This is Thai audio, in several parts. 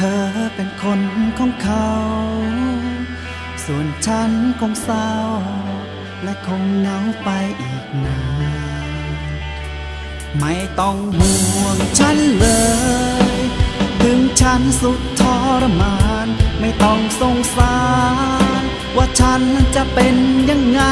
เธอเป็นคนของเขา ส่วนฉันคงเศร้า และคงเหงาไปอีกนาน ไม่ต้องห่วงฉันเลย ถึงฉันสุดทรมาน ไม่ต้องสงสาร ว่าฉันจะเป็นยังไง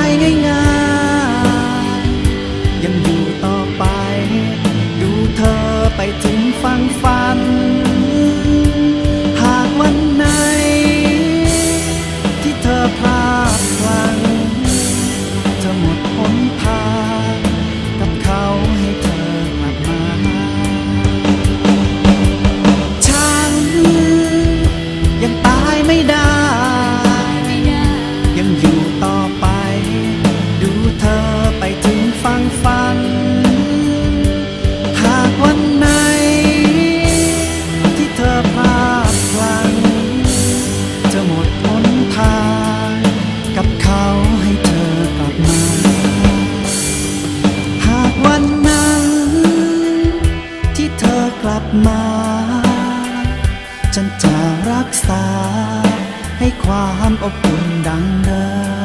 ายง่ายๆ ยังอยู่ต่อไป ดูเธอไปถึงฟังฝัน หากวันไหน ที่เธอพลาดพลั้งจะหมดหนทางกับเขาให้เธอกลับมา ฉัน ยังตายไม่ได้ ยังอยู่ มา ฉันจะรักษา ให้ความอบอุ่นดังเดิม